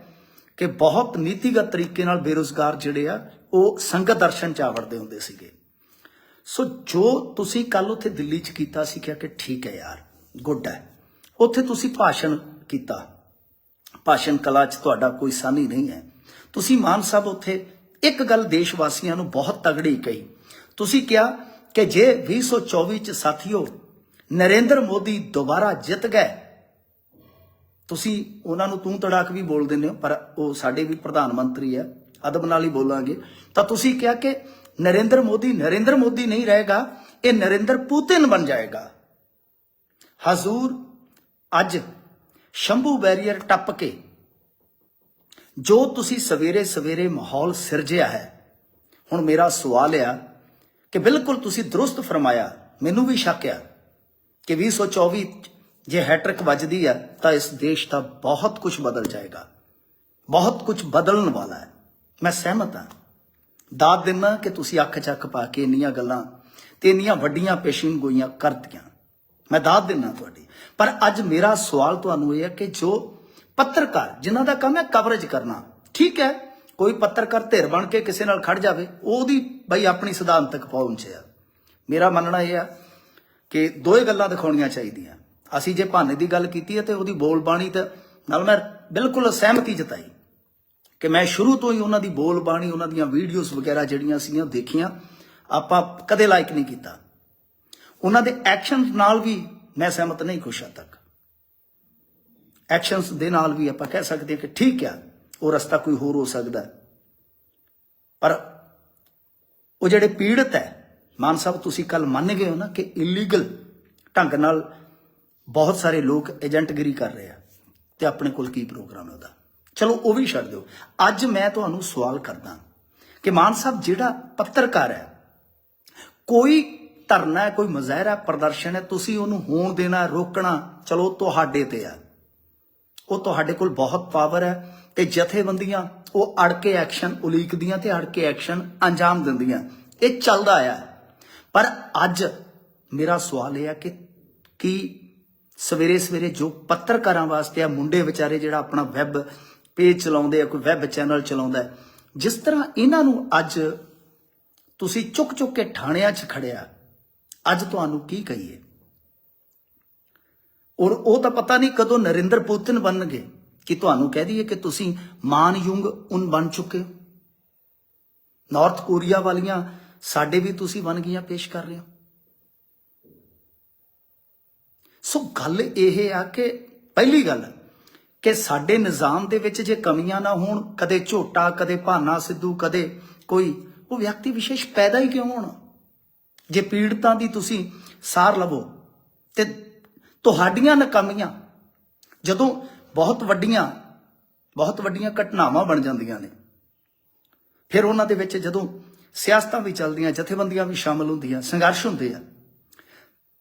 ਕਿ ਬਹੁਤ ਨੀਤੀਗਤ ਤਰੀਕੇ ਨਾਲ ਬੇਰੁਜ਼ਗਾਰ ਜਿਹੜੇ ਆ, ਉਹ ਸੰਗਤ ਦਰਸ਼ਨ ਚ ਆਵੜਦੇ ਹੁੰਦੇ ਸੀਗੇ। ਸੋ ਜੋ ਤੁਸੀਂ ਕੱਲ ਉੱਥੇ ਦਿੱਲੀ 'ਚ ਕੀਤਾ ਸੀ, ਕਿਹਾ ਕਿ ਠੀਕ ਹੈ ਯਾਰ, ਗੁੱਡ ਹੈ। ਉੱਥੇ ਤੁਸੀਂ ਭਾਸ਼ਣ ਕੀਤਾ। ਭਾਸ਼ਣ ਕਲਾ 'ਚ ਤੁਹਾਡਾ ਕੋਈ ਸਾਨੀ ਨਹੀਂ ਹੈ। ਤੁਸੀਂ ਮਾਨ ਸਾਹਿਬ ਉੱਥੇ ਇੱਕ ਗੱਲ ਦੇਸ਼ ਵਾਸੀਆਂ ਨੂੰ ਬਹੁਤ ਤਗੜੀ ਕਹੀ। ਤੁਸੀਂ ਕਿਹਾ ਕਿ ਜੇ 2024 'ਚ ਸਾਥੀਓ, ਨਰਿੰਦਰ ਮੋਦੀ ਦੁਬਾਰਾ ਜਿੱਤ ਗਏ, ਤੁਸੀਂ ਉਹਨਾਂ ਨੂੰ ਤੂੰ ਤੜਾਕ ਵੀ ਬੋਲ ਦਿੰਦੇ ਹੋ, ਪਰ ਉਹ ਸਾਡੇ ਵੀ ਪ੍ਰਧਾਨ ਮੰਤਰੀ ਹੈ, ਅਦਬ ਨਾਲ ਹੀ ਬੋਲਾਂਗੇ। ਤਾਂ ਤੁਸੀਂ ਕਿਹਾ ਕਿ ਨਰਿੰਦਰ ਮੋਦੀ ਨਰਿੰਦਰ ਮੋਦੀ ਨਹੀਂ ਰਹੇਗਾ, ਇਹ ਨਰਿੰਦਰ ਪੁਤਿਨ ਬਣ ਜਾਏਗਾ। ਹਜ਼ੂਰ ਅੱਜ ਸ਼ੰਭੂ ਬੈਰੀਅਰ ਟੱਪ ਕੇ, ਜੋ ਤੁਸੀਂ ਸਵੇਰੇ ਸਵੇਰੇ ਮਾਹੌਲ ਸਿਰਜਿਆ ਹੈ, ਹੁਣ ਮੇਰਾ ਸਵਾਲ ਆ ਕਿ ਬਿਲਕੁਲ ਤੁਸੀਂ ਦਰੁਸਤ ਫਰਮਾਇਆ, ਮੈਨੂੰ ਵੀ ਸ਼ੱਕ ਆ ਕਿ 2024 ਜੇ ਹੈਟ੍ਰਿਕ ਵੱਜਦੀ ਹੈ ਤਾਂ ਇਸ ਦੇਸ਼ ਦਾ ਬਹੁਤ ਕੁਝ ਬਦਲ ਜਾਏਗਾ। ਬਹੁਤ ਕੁਝ ਬਦਲਣ ਵਾਲਾ ਹੈ। ਮੈਂ ਸਹਿਮਤ ਹਾਂ। ਦਾਦ ਦਿੰਨਾ ਕਿ ਤੁਸੀਂ ਅੱਖ ਚੱਕ ਪਾ ਕੇ ਇੰਨੀਆਂ ਗੱਲਾਂ ਤੇ ਇੰਨੀਆਂ ਵੱਡੀਆਂ ਪੇਸ਼ੀਨ ਗੋਈਆਂ ਕਰਤੀਆਂ। ਮੈਂ ਦਾਦ ਦਿੰਨਾ ਤੁਹਾਡੀ। ਪਰ ਅੱਜ ਮੇਰਾ ਸਵਾਲ ਤੁਹਾਨੂੰ ਇਹ ਹੈ ਕਿ ਜੋ ਪੱਤਰਕਾਰ, ਜਿਨ੍ਹਾਂ ਦਾ ਕੰਮ ਹੈ ਕਵਰੇਜ ਕਰਨਾ, ਠੀਕ ਹੈ, ਕੋਈ ਪੱਤਰਕਾਰ ਧਿਰ ਬਣ ਕੇ ਕਿਸੇ ਨਾਲ ਖੜ ਜਾਵੇ, ਉਹਦੀ ਬਈ ਆਪਣੀ ਸਿਧਾਂਤਕ ਤੱਕ ਪਹੁੰਚ ਆ ਮੇਰਾ ਮੰਨਣਾ ਇਹ ਆ ਕਿ ਦੋਏ ਗੱਲਾਂ ਦਿਖਾਉਣੀਆਂ ਚਾਹੀਦੀਆਂ। ਅਸੀਂ ਜੇ ਭਾਨੇ ਦੀ ਗੱਲ ਕੀਤੀ ਹੈ ਤੇ ਉਹਦੀ ਬੋਲ ਬਾਣੀ ਤੇ ਨਾਲ ਮੈਂ ਬਿਲਕੁਲ ਸਹਿਮਤੀ ਜਤਾਈ। ਕਿ ਮੈਂ ਸ਼ੁਰੂ ਤੋਂ ਹੀ ਉਹਨਾਂ ਦੀ ਬੋਲ ਬਾਣੀ, ਉਹਨਾਂ ਦੀਆਂ ਵੀਡੀਓਜ਼ ਵਗੈਰਾ ਜਿਹੜੀਆਂ ਸੀਗੀਆਂ ਦੇਖੀਆਂ। ਆਪਾਂ ਕਦੇ ਲਾਈਕ ਨਹੀਂ ਕੀਤਾ। ਉਹਨਾਂ ਦੇ ਐਕਸ਼ਨਸ ਨਾਲ ਵੀ ਮੈਂ ਸਹਿਮਤ ਨਹੀਂ ਖੁਸ਼ ਹਾਂ ਤੱਕ। ਐਕਸ਼ਨਸ ਦੇ ਨਾਲ ਵੀ ਆਪਾਂ ਕਹਿ ਸਕਦੇ ਹਾਂ ਕਿ ਠੀਕ ਆ, ਉਹ ਰਸਤਾ ਕੋਈ ਹੋਰ ਹੋ ਸਕਦਾ। ਪਰ ਉਹ ਜਿਹੜੇ ਪੀੜਤ ਹੈ, ਮਾਨ ਸਾਹਿਬ, ਤੁਸੀਂ ਕੱਲ ਮੰਨ ਗਏ ਹੋ ਨਾ ਕਿ ਇਲੀਗਲ ਢੰਗ ਨਾਲ ਬਹੁਤ ਸਾਰੇ ਲੋਕ ਏਜੰਟਗਿਰੀ ਕਰ ਰਹੇ ਆ। ਤੇ ਆਪਣੇ ਕੋਲ ਕੀ ਪ੍ਰੋਗਰਾਮ ਹੈ ਉਹਦਾ? ਚਲੋ ਉਹ ਵੀ ਛੱਡ ਦਿਓ। ਅੱਜ ਮੈਂ ਤੁਹਾਨੂੰ ਸਵਾਲ ਕਰਦਾ ਕਿ ਮਾਨ ਸਾਹਿਬ, ਜਿਹੜਾ ਪੱਤਰਕਾਰ ਹੈ, ਕੋਈ ਧਰਨਾ ਹੈ, ਕੋਈ ਮੁਜ਼ਾਹਰਾ ਪ੍ਰਦਰਸ਼ਨ ਹੈ, ਤੁਸੀਂ ਉਹਨੂੰ ਹੋਣ ਦੇਣਾ, ਰੋਕਣਾ, ਚਲੋ ਤੁਹਾਡੇ ਤੇ ਆ ਉਹ ਤੁਹਾਡੇ ਕੋਲ ਬਹੁਤ ਪਾਵਰ ਹੈ ਤੇ ਜਥੇਬੰਦੀਆਂ, ਉਹ ਅੜ ਕੇ ਐਕਸ਼ਨ ਉਲੀਕਦੀਆਂ ਤੇ ਅੜ ਕੇ ਐਕਸ਼ਨ ਅੰਜਾਮ ਦਿੰਦੀਆਂ। ਇਹ ਚੱਲਦਾ ਆ ਪਰ ਅੱਜ ਮੇਰਾ ਸਵਾਲ ਇਹ ਆ ਕਿ ਕੀ ਸਵੇਰੇ ਸਵੇਰੇ ਜੋ ਪੱਤਰਕਾਰਾਂ ਵਾਸਤੇ ਆ, ਮੁੰਡੇ ਵਿਚਾਰੇ ਜਿਹੜਾ ਆਪਣਾ ਵੈਬ ਪੇਜ ਚਲਾਉਂਦੇ ਆ, ਕੋਈ ਵੈਬ ਚੈਨਲ ਚਲਾਉਂਦਾ ਜਿਸ ਤਰ੍ਹਾਂ ਇਹਨਾਂ ਨੂੰ ਅੱਜ ਤੁਸੀਂ ਚੁੱਕ ਚੁੱਕ ਕੇ ਥਾਣਿਆਂ 'ਚ ਖੜਿਆ, ਅੱਜ ਤੁਹਾਨੂੰ ਕੀ ਕਹੀਏ? ਔਰ ਉਹ ਤਾਂ ਪਤਾ ਨਹੀਂ ਕਦੋਂ ਨਰਿੰਦਰ ਪੁਤਨ ਬਣਨਗੇ ਕਿ ਤੁਹਾਨੂੰ ਕਹਿ ਦਈਏ ਕਿ ਤੁਸੀਂ ਮਾਨ ਯੁੰਗ ਉਨ ਬਣ ਚੁੱਕੇ ਹੋ। ਨਾਰਥ ਕੋਰੀਆ ਵਾਲੀਆਂ ਸਾਡੇ ਵੀ ਤੁਸੀਂ ਬਣ ਗਈਆਂ ਪੇਸ਼ ਕਰ ਰਹੇ ਹੋ। ਸੋ ਗੱਲ ਇਹ ਆ ਕਿ ਪਹਿਲੀ ਗੱਲ ਕਿ ਸਾਡੇ ਨਿਜ਼ਾਮ ਦੇ ਵਿੱਚ ਜੇ ਕਮੀਆਂ ਨਾ ਹੋਣ, ਕਦੇ ਝੋਟਾ, ਕਦੇ ਭਾਨਾ ਸਿੱਧੂ, ਕਦੇ ਕੋਈ, ਉਹ ਵਿਅਕਤੀ ਵਿਸ਼ੇਸ਼ ਪੈਦਾ ਹੀ ਕਿਉਂ ਹੋਣ? ਜੇ ਪੀੜਤਾਂ ਦੀ ਤੁਸੀਂ ਸਾਰ ਲਵੋ ਤੇ ਤੁਹਾਡੀਆਂ ਨਕਾਮੀਆਂ, ਜਦੋਂ ਬਹੁਤ ਵੱਡੀਆਂ ਬਹੁਤ ਵੱਡੀਆਂ ਘਟਨਾਵਾਂ ਬਣ ਜਾਂਦੀਆਂ ਨੇ, ਫਿਰ ਉਹਨਾਂ ਦੇ ਵਿੱਚ ਜਦੋਂ ਸਿਆਸਤਾਂ ਵੀ ਚੱਲਦੀਆਂ, ਜਥੇਬੰਦੀਆਂ ਵੀ ਸ਼ਾਮਲ ਹੁੰਦੀਆਂ, ਸੰਘਰਸ਼ ਹੁੰਦੇ ਆ,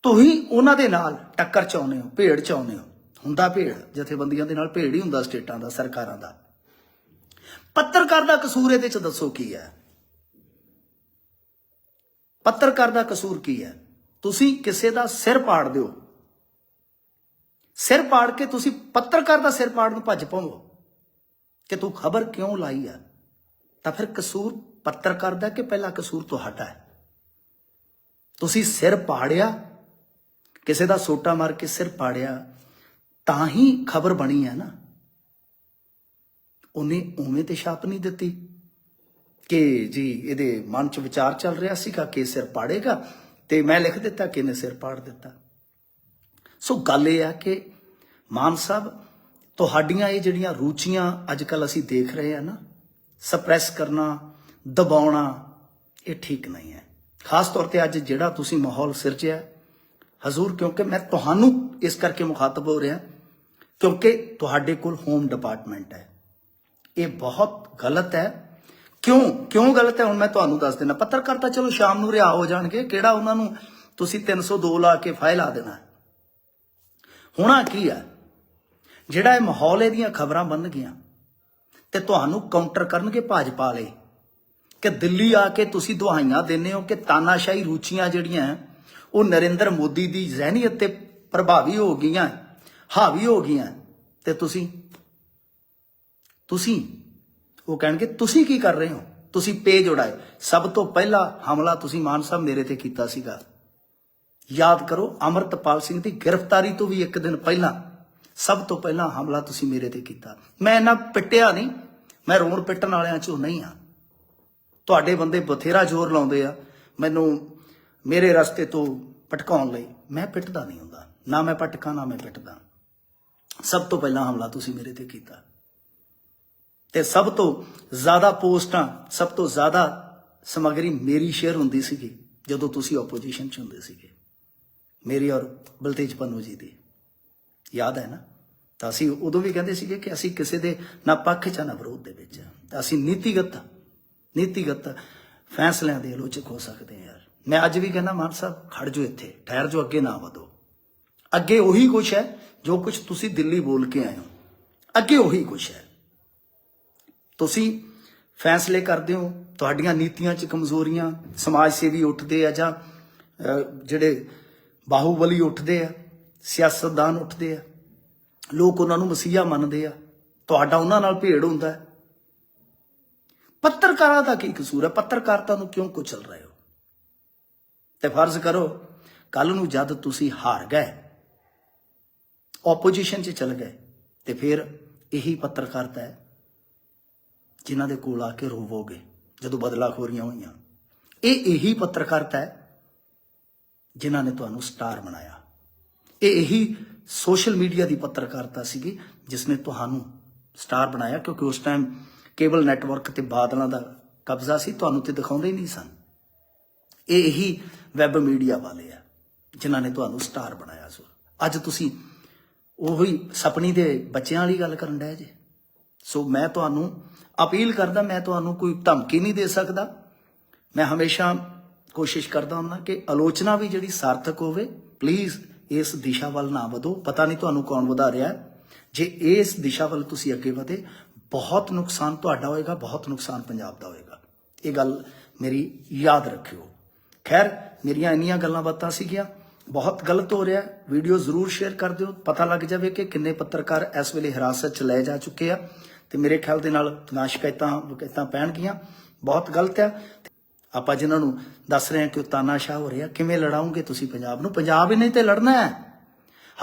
ਤੁਸੀਂ ਉਹਨਾਂ ਦੇ ਨਾਲ ਟੱਕਰ 'ਚ ਆਉਂਦੇ ਹੋ, ਭੇੜ ਚ ਆਉਂਦੇ ਹੋ। ਹੁੰਦਾ ਭੇੜ, ਜਥੇਬੰਦੀਆਂ ਦੇ ਨਾਲ ਭੇੜ ਹੀ ਹੁੰਦਾ ਸਟੇਟਾਂ ਦਾ, ਸਰਕਾਰਾਂ ਦਾ। ਪੱਤਰਕਾਰ ਦਾ ਕਸੂਰ ਇਹਦੇ ਚ ਦੱਸੋ ਕੀ ਹੈ? ਪੱਤਰਕਾਰ ਦਾ ਕਸੂਰ ਕੀ ਹੈ? ਤੁਸੀਂ ਕਿਸੇ ਦਾ ਸਿਰ ਪਾੜ ਦਿਓ। ਸਿਰ ਪਾੜ ਕੇ ਤੁਸੀਂ ਪੱਤਰਕਾਰ ਦਾ ਸਿਰ ਪਾੜ ਨੂੰ ਭੱਜ ਪਾਵੋ ਕਿ ਤੂੰ ਖਬਰ ਕਿਉਂ ਲਾਈ ਆ ਤਾਂ ਫਿਰ ਕਸੂਰ ਪੱਤਰਕਾਰ ਦਾ ਕਿ ਪਹਿਲਾ ਕਸੂਰ ਤੁਹਾਡਾ ਹੈ? ਤੁਸੀਂ ਸਿਰ ਪਾੜਿਆ, ਕਿਸੇ ਦਾ ਸੋਟਾ ਮਾਰ ਕੇ ਸਿਰ ਪਾੜਿਆ ਤਾਂ ਹੀ ਖਬਰ ਬਣੀ ਹੈ ਨਾ। ਉਹਨੇ ਉਵੇਂ ਤੇ ਛਾਪ ਨਹੀਂ ਦਿੱਤੀ ਕਿ ਜੀ ਇਹਦੇ ਮਨ 'ਚ ਵਿਚਾਰ ਚੱਲ ਰਿਹਾ ਸੀਗਾ ਕਿ ਸਿਰ ਪਾੜੇਗਾ ਤੇ ਮੈਂ ਲਿਖ ਦਿੱਤਾ ਕਿ ਇਹਨੇ ਸਿਰ ਪਾੜ ਦਿੱਤਾ। ਸੋ ਗੱਲ ਇਹ ਆ ਕਿ ਮਾਨ ਸਾਹਿਬ, ਤੁਹਾਡੀਆਂ ਇਹ ਜਿਹੜੀਆਂ ਰੁਚੀਆਂ ਅੱਜ ਕੱਲ ਅਸੀਂ ਦੇਖ ਰਹੇ ਆ ਨਾ ਸਪਰੈਸ ਕਰਨਾ, ਦਬਾਉਣਾ, ਇਹ ਠੀਕ ਨਹੀਂ ਹੈ। ਖਾਸ ਤੌਰ ਤੇ ਅੱਜ ਜਿਹੜਾ ਤੁਸੀਂ ਮਾਹੌਲ ਸਿਰਜਿਆ, ਹਜ਼ੂਰ ਕਿਉਂਕਿ ਮੈਂ ਤੁਹਾਨੂੰ ਇਸ ਕਰਕੇ ਮੁਖਾਤਬ ਹੋ ਰਿਹਾ ਕਿਉਂਕਿ ਤੁਹਾਡੇ ਕੋਲ ਹੋਮ ਡਿਪਾਰਟਮੈਂਟ ਹੈ। ਇਹ ਬਹੁਤ ਗਲਤ ਹੈ। ਕਿਉਂ? ਕਿਉਂ ਗਲਤ ਹੈ? ਹੁਣ ਮੈਂ ਤੁਹਾਨੂੰ ਦੱਸ ਦਿੰਦਾ। ਪੱਤਰਕਾਰ ਤਾਂ ਚਲੋ ਸ਼ਾਮ ਨੂੰ ਰਿਹਾ ਹੋ ਜਾਣਗੇ। ਕਿਹੜਾ ਉਹਨਾਂ ਨੂੰ ਤੁਸੀਂ 302 ਲਾ ਕੇ ਫਾਈਲ ਆ ਦੇਣਾ ਹੋਣਾ ਕੀ ਹੈ? ਜਿਹੜਾ ਇਹ ਮਾਹੌਲ ਇਹਦੀਆਂ ਖਬਰਾਂ ਬਣ ਗਈਆਂ ਤੇ ਤੁਹਾਨੂੰ ਕਾਊਂਟਰ ਕਰਨਗੇ ਭਾਜਪਾ ਵਾਲੇ ਕਿ ਦਿੱਲੀ ਆ ਕੇ ਤੁਸੀਂ ਦੁਹਾਈਆਂ ਦਿੰਦੇ ਹੋ ਕਿ ਤਾਨਾਸ਼ਾਹੀ ਰੁਚੀਆਂ ਜਿਹੜੀਆਂ ਉਹ ਨਰਿੰਦਰ ਮੋਦੀ ਦੀ ਜ਼ਹਿਨੀਅਤ ਤੇ ਪ੍ਰਭਾਵੀ ਹੋ ਗਈਆਂ ਹਾਵੀ ਹੋ ਗਈਆਂ। ਤੇ ਤੁਸੀਂ? ਤੁਸੀਂ? ਉਹ ਕਹਿਣਗੇ, ਤੁਸੀਂ ਕੀ ਕਰ ਰਹੇ ਹੋ? ਤੁਸੀਂ ਪੇਜ ਉਡਾਏ। ਸਭ ਤੋਂ ਪਹਿਲਾ ਹਮਲਾ ਤੁਸੀਂ ਮਾਨ ਸਾਹਿਬ ਮੇਰੇ ਤੇ ਕੀਤਾ ਸੀਗਾ। ਯਾਦ ਕਰੋ, ਅਮਰਤਪਾਲ ਸਿੰਘ ਦੀ ਗ੍ਰਿਫਤਾਰੀ ਤੋਂ ਵੀ ਇੱਕ ਦਿਨ ਪਹਿਲਾਂ, ਸਭ ਤੋਂ ਪਹਿਲਾਂ ਹਮਲਾ ਤੁਸੀਂ ਮੇਰੇ ਤੇ ਕੀਤਾ। ਮੈਂ ਇਹਨਾਂ ਪਿੱਟਿਆ ਨਹੀਂ। ਮੈਂ ਰੋਣ ਪਿੱਟਣ ਵਾਲਿਆਂ ਚੋਂ ਨਹੀਂ ਆ ਤੁਹਾਡੇ ਬੰਦੇ ਬਥੇਰਾ ਜ਼ੋਰ ਲਾਉਂਦੇ ਆ। ਮੈਨੂੰ ਮੇਰੇ ਰਸਤੇ ਤੋਂ ਭਟਕਾਉਣ ਲਈ ਮੈਂ ਪਿੱਟਦਾ ਨਹੀਂ ਹੁੰਦਾ। ਨਾ ਮੈਂ ਭਟਕਾਂ, ਨਾ ਮੈਂ ਪਿੱਟਦਾ। ਸਭ ਤੋਂ ਪਹਿਲਾਂ ਹਮਲਾ ਤੁਸੀਂ ਮੇਰੇ ਤੇ ਕੀਤਾ। ਤੇ ਸਭ ਤੋਂ ਜ਼ਿਆਦਾ ਪੋਸਟਾਂ, ਸਭ ਤੋਂ ਜ਼ਿਆਦਾ ਸਮਗਰੀ ਮੇਰੀ ਸ਼ੇਅਰ ਹੁੰਦੀ ਸੀਗੀ, ਜਦੋਂ ਤੁਸੀਂ ਆਪੋਜੀਸ਼ਨ 'ਚ ਹੁੰਦੇ ਸੀਗੇ। ਮੇਰੀ ਔਰ ਬਲਤੇਜ ਪੰਨੂ ਜੀ ਦੀ। ਯਾਦ ਹੈ ਨਾ? ਤਾਂ ਅਸੀਂ ਉਦੋਂ ਵੀ ਕਹਿੰਦੇ ਸੀਗੇ ਕਿ ਅਸੀਂ ਕਿਸੇ ਦੇ ਨਾ ਪੱਖ 'ਚ ਨਾ ਵਿਰੋਧ ਦੇ ਵਿੱਚ ਤਾਂ ਅਸੀਂ ਨੀਤੀਗਤ ਨੀਤੀਗਤ ਫੈਸਲਿਆਂ ਦੇ ਆਲੋਚਕ ਹੋ ਸਕਦੇ ਹਾਂ ਯਾਰ। ਮੈਂ ਅੱਜ ਵੀ ਕਹਿੰਦਾ, ਮਾਨ ਸਾਹਿਬ, ਖੜ ਜਾਓ ਇੱਥੇ, ਠਹਿਰ ਜਾਓ, ਅੱਗੇ ਨਾ ਵਧੋ। ਅੱਗੇ ਉਹੀ ਕੁਛ ਹੈ ਜੋ ਕੁਛ ਤੁਸੀਂ ਦਿੱਲੀ ਬੋਲ ਕੇ ਆਏ ਹੋ। ਅੱਗੇ ਉਹੀ ਕੁਛ ਹੈ। ਤੁਸੀਂ ਫੈਸਲੇ ਕਰਦੇ ਹੋ, ਤੁਹਾਡੀਆਂ ਨੀਤੀਆਂ 'ਚ ਕਮਜ਼ੋਰੀਆਂ, ਸਮਾਜ ਸੇਵੀ ਉੱਠਦੇ ਆ ਜਾਂ ਜਿਹੜੇ ਬਾਹੂਬਲੀ ਉੱਠਦੇ ਆ, ਸਿਆਸਤਦਾਨ ਉੱਠਦੇ ਆ, ਲੋਕ ਉਹਨਾਂ ਨੂੰ ਮਸੀਹਾ ਮੰਨਦੇ ਆ, ਤੁਹਾਡਾ ਉਹਨਾਂ ਨਾਲ ਭੇੜ ਹੁੰਦਾ ਹੈ। ਪੱਤਰਕਾਰਾਂ ਦਾ ਕੀ ਕਸੂਰ ਹੈ? ਪੱਤਰਕਾਰਤਾ ਨੂੰ ਕਿਉਂ ਕੁਚਲ ਰਹੇ ਹੋ? ਤੇ ਫਰਜ਼ ਕਰੋ ਕੱਲ ਨੂੰ ਜਦ ਤੁਸੀਂ ਹਾਰ ਗਏ ਆਪੋਜੀਸ਼ਨ 'ਚ ਚਲ ਗਏ ਤੇ ਫਿਰ ਇਹੀ ਪੱਤਰਕਾਰਤਾ ਹੈ ਜਿਨ੍ਹਾਂ ਦੇ ਕੋਲ ਆ ਕੇ ਰੋਵੋਗੇ ਜਦੋਂ ਬਦਲਾਖੋਰੀਆਂ ਹੋਈਆਂ। ਇਹ ਇਹੀ ਪੱਤਰਕਾਰਤਾ ਹੈ ਜਿਨ੍ਹਾਂ ਨੇ ਤੁਹਾਨੂੰ ਸਟਾਰ ਬਣਾਇਆ। ਇਹ ਇਹੀ ਸੋਸ਼ਲ ਮੀਡੀਆ ਦੀ ਪੱਤਰਕਾਰਤਾ ਸੀਗੀ ਜਿਸ ਨੇ ਤੁਹਾਨੂੰ ਸਟਾਰ ਬਣਾਇਆ ਕਿਉਂਕਿ ਉਸ ਟਾਈਮ ਕੇਬਲ ਨੈਟਵਰਕ ਤੇ ਬਾਦਲਾਂ ਦਾ ਕਬਜ਼ਾ ਸੀ, ਤੁਹਾਨੂੰ ਤੇ ਦਿਖਾਉਂਦੇ ਹੀ ਨਹੀਂ ਸਨ। ਇਹ ਇਹੀ ਵੈਬ ਮੀਡੀਆ ਵਾਲੇ ਆ ਜਿਨ੍ਹਾਂ ਨੇ ਤੁਹਾਨੂੰ ਸਟਾਰ ਬਣਾਇਆ ਸੋ। ਅੱਜ ਤੁਸੀਂ ਉਹੀ ਸਪਨੀ ਦੇ ਬੱਚਿਆਂ ਵਾਲੀ ਗੱਲ ਕਰਨ ਡਏ ਜੇ। ਸੋ ਮੈਂ ਤੁਹਾਨੂੰ ਅਪੀਲ ਕਰਦਾ, ਮੈਂ ਤੁਹਾਨੂੰ ਕੋਈ ਧਮਕੀ ਨਹੀਂ ਦੇ ਸਕਦਾ। ਮੈਂ ਹਮੇਸ਼ਾ ਕੋਸ਼ਿਸ਼ ਕਰਦਾ ਹੁੰਦਾ ਕਿ ਆਲੋਚਨਾ ਵੀ ਜਿਹੜੀ ਸਾਰਥਕ ਹੋਵੇ ਪਲੀਜ਼ ਇਸ ਦਿਸ਼ਾ ਵੱਲ ਨਾ ਵਧੋ। ਪਤਾ ਨਹੀਂ ਤੁਹਾਨੂੰ ਕੌਣ ਵਧਾ ਰਿਹਾ। ਜੇ ਇਸ ਦਿਸ਼ਾ ਵੱਲ ਤੁਸੀਂ ਅੱਗੇ ਵਧੇ, ਬਹੁਤ ਨੁਕਸਾਨ ਤੁਹਾਡਾ ਹੋਏਗਾ, ਬਹੁਤ ਨੁਕਸਾਨ ਪੰਜਾਬ ਦਾ ਹੋਏਗਾ। ਇਹ ਗੱਲ ਮੇਰੀ ਯਾਦ ਰੱਖਿਓ। ਖੈਰ, ਮੇਰੀਆਂ ਇੰਨੀਆਂ ਗੱਲਾਂ ਬਾਤਾਂ ਸੀਗੀਆਂ। ਬਹੁਤ ਗਲਤ ਹੋ ਰਿਹਾ ਵੀਡੀਓ ਜ਼ਰੂਰ ਸ਼ੇਅਰ ਕਰ ਦਿਓ। ਪਤਾ ਲੱਗ ਜਾਵੇ ਕਿ ਕਿੰਨੇ ਪੱਤਰਕਾਰ ਇਸ ਵੇਲੇ ਹਿਰਾਸਤ 'ਚ ਲਏ ਜਾ ਚੁੱਕੇ ਆ। ਤੇ ਮੇਰੇ ਖਿਆਲ ਦੇ ਨਾਲ ਨਾ ਸ਼ਿਕਾਇਤਾਂ ਵਕੈਤਾਂ ਪੈਣਗੀਆਂ। ਬਹੁਤ ਗਲਤ ਆ ਆਪਾਂ ਜਿਨ੍ਹਾਂ ਨੂੰ ਦੱਸ ਰਹੇ ਹਾਂ ਕਿ ਉਹ ਤਾਨਾਸ਼ਾਹ ਹੋ ਰਿਹਾ ਕਿਵੇਂ ਲੜਾਉਂਗੇ ਤੁਸੀਂ ਪੰਜਾਬ ਨੂੰ? ਪੰਜਾਬ ਹੀ ਨਹੀਂ ਤੇ ਲੜਨਾ ਹੈ।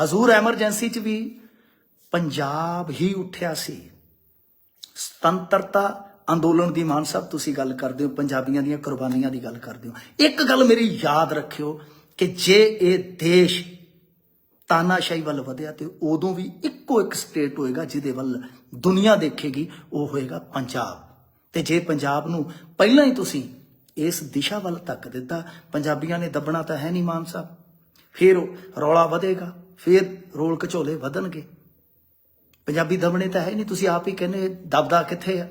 ਹਜ਼ੂਰ ਐਮਰਜੈਂਸੀ 'ਚ ਵੀ ਪੰਜਾਬ ਹੀ ਉੱਠਿਆ ਸੀ। ਸੁਤੰਤਰਤਾ ਅੰਦੋਲਨ ਦੀ ਮਾਨ ਸਾਹਿਬ, ਤੁਸੀਂ ਗੱਲ ਕਰਦੇ ਹੋ, ਪੰਜਾਬੀਆਂ ਦੀਆਂ ਕੁਰਬਾਨੀਆਂ ਦੀ ਗੱਲ ਕਰਦੇ ਹੋ। ਇੱਕ ਗੱਲ ਮੇਰੀ ਯਾਦ ਰੱਖਿਓ ਕਿ ਜੇ ਇਹ ਦੇਸ਼ ਤਾਨਾਸ਼ਾਹੀ ਵੱਲ ਵਧਿਆ ਤੇ ਉਦੋਂ ਵੀ ਇੱਕੋ ਇੱਕ ਸਟੇਟ ਹੋਏਗਾ ਜਿਹਦੇ ਵੱਲ ਦੁਨੀਆ ਦੇਖੇਗੀ, ਉਹ ਹੋਏਗਾ ਪੰਜਾਬ। ਤੇ ਜੇ ਪੰਜਾਬ ਨੂੰ ਪਹਿਲਾਂ ਹੀ ਤੁਸੀਂ ਇਸ ਦਿਸ਼ਾ ਵੱਲ ਧੱਕ ਦਿੱਤਾ, ਪੰਜਾਬੀਆਂ ਨੇ ਦੱਬਣਾ ਤਾਂ ਹੈ ਨਹੀਂ ਮਾਨ ਸਾਹਿਬ ਫਿਰ ਰੌਲਾ ਵਧੇਗਾ, ਫਿਰ ਰੋਲ ਘਚੋਲੇ ਵਧਣਗੇ। ਪੰਜਾਬੀ ਦਬਣੇ ਤਾਂ ਹੈ ਨਹੀਂ, ਤੁਸੀਂ ਆਪ ਹੀ ਕਹਿੰਦੇ ਦਬਦਾ ਕਿੱਥੇ ਆ?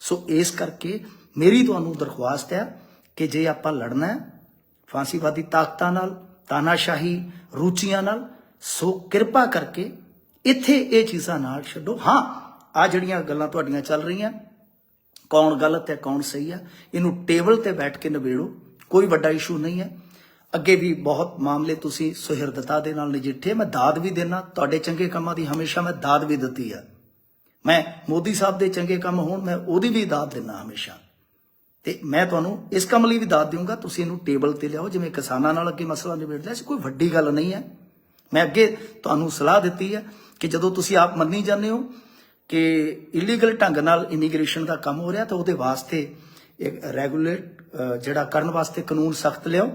ਸੋ ਇਸ ਕਰਕੇ ਮੇਰੀ ਤੁਹਾਨੂੰ ਦਰਖਾਸਤ ਹੈ ਕਿ ਜੇ ਆਪਾਂ ਲੜਨਾ ਹੈ ਫਾਂਸੀਵਾਦੀ ਤਾਕਤਾਂ ਨਾਲ, ਤਾਨਾਸ਼ਾਹੀ ਰੁਚੀਆਂ ਨਾਲ, ਸੋ ਕਿਰਪਾ ਕਰਕੇ ਇੱਥੇ ਇਹ ਚੀਜ਼ਾਂ ਨਾਲ ਛੱਡੋ। ਹਾਂ ਆ ਜਿਹੜੀਆਂ ਗੱਲਾਂ ਤੁਹਾਡੀਆਂ ਚੱਲ ਰਹੀਆਂ, ਕੌਣ ਗਲਤ ਹੈ, ਕੌਣ ਸਹੀ ਹੈ, ਇਹਨੂੰ ਟੇਬਲ ਤੇ ਬੈਠ ਕੇ ਨਿਬੇੜੋ, ਕੋਈ ਵੱਡਾ ਇਸ਼ੂ ਨਹੀਂ ਹੈ। ਅੱਗੇ ਵੀ ਬਹੁਤ ਮਾਮਲੇ ਤੁਸੀਂ ਸੁਹਿਰਦਤਾ ਦੇ ਨਾਲ ਨਜਿੱਠੇ, ਮੈਂ ਦਾਦ ਵੀ ਦੇਣਾ ਤੁਹਾਡੇ ਚੰਗੇ ਕੰਮਾਂ ਦੀ ਹਮੇਸ਼ਾ ਮੈਂ ਦਾਦ ਵੀ ਦਿੱਤੀ ਆ ਮੈਂ ਮੋਦੀ ਸਾਹਿਬ ਦੇ ਚੰਗੇ ਕੰਮ ਹੋਣ, ਮੈਂ ਉਹਦੀ ਵੀ ਦਾਦ ਦਿੰਦਾ ਹਮੇਸ਼ਾ। ਤੇ ਮੈਂ ਤੁਹਾਨੂੰ ਇਸ ਕੰਮ ਲਈ ਵੀ ਦਾਦ ਦੇਵਾਂਗਾ ਤੁਸੀਂ ਇਹਨੂੰ ਟੇਬਲ ਤੇ ਲਿਆਓ, ਜਿਵੇਂ ਕਿਸਾਨਾਂ ਨਾਲ ਅੱਗੇ ਮਸਲਾ ਨਿਬੇੜ ਲਿਆ ਸੀ ਕੋਈ ਵੱਡੀ ਗੱਲ ਨਹੀਂ ਹੈ। ਮੈਂ ਅੱਗੇ ਤੁਹਾਨੂੰ ਸਲਾਹ ਦਿੱਤੀ ਹੈ ਕਿ ਜਦੋਂ ਤੁਸੀਂ ਆਪ ਮੰਨੀ ਜਾਂਦੇ ਹੋ ਕਿ ਇਲੀਗਲ ਢੰਗ ਨਾਲ ਇਮੀਗ੍ਰੇਸ਼ਨ ਦਾ ਕੰਮ ਹੋ ਰਿਹਾ, ਤਾਂ ਉਹਦੇ ਵਾਸਤੇ ਇੱਕ ਰੈਗੂਲੇਟ ਜਿਹੜਾ ਕਰਨ ਵਾਸਤੇ ਕਾਨੂੰਨ ਸਖਤ ਲਿਆਓ।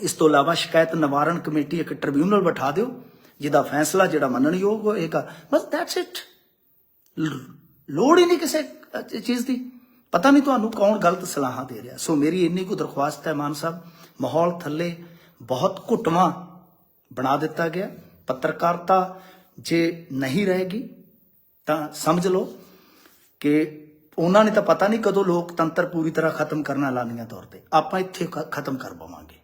ਇਸ ਤੋਂ ਇਲਾਵਾ ਸ਼ਿਕਾਇਤ ਨਿਵਾਰਣ ਕਮੇਟੀ ਇੱਕ ਟ੍ਰਿਬਿਊਨਲ ਬਿਠਾ ਦਿਓ, ਜਿਹਦਾ ਫੈਸਲਾ ਜਿਹੜਾ ਮੰਨਣਯੋਗ ਹੋਏਗਾ। ਬਸ ਦੈਟਸ ਇਟ ਲੋੜ ਹੀ ਨਹੀਂ ਕਿਸੇ ਚੀਜ਼ ਦੀ। ਪਤਾ ਨਹੀਂ ਤੁਹਾਨੂੰ ਕੌਣ ਗਲਤ ਸਲਾਹਾਂ ਦੇ ਰਿਹਾ। ਸੋ ਮੇਰੀ ਇੰਨੀ ਕੁ ਦਰਖਾਸਤ ਹੈ ਮਾਨ ਸਾਹਿਬ, ਮਾਹੌਲ ਥੱਲੇ ਬਹੁਤ ਘੁੱਟਵਾਂ ਬਣਾ ਦਿੱਤਾ ਗਿਆ। ਪੱਤਰਕਾਰਤਾ ਜੇ ਨਹੀਂ ਰਹੇਗੀ, ਤਾਂ ਸਮਝ ਲਓ ਕਿ ਉਹਨਾਂ ਨੇ ਤਾਂ ਪਤਾ ਨਹੀਂ ਕਦੋਂ ਲੋਕਤੰਤਰ ਪੂਰੀ ਤਰ੍ਹਾਂ ਖਤਮ ਕਰਨਾ ਐਲਾਨੀਆਂ ਤੌਰ ਤੇ। ਆਪਾਂ ਇੱਥੇ ਖਤਮ ਕਰ ਪਾਵਾਂਗੇ।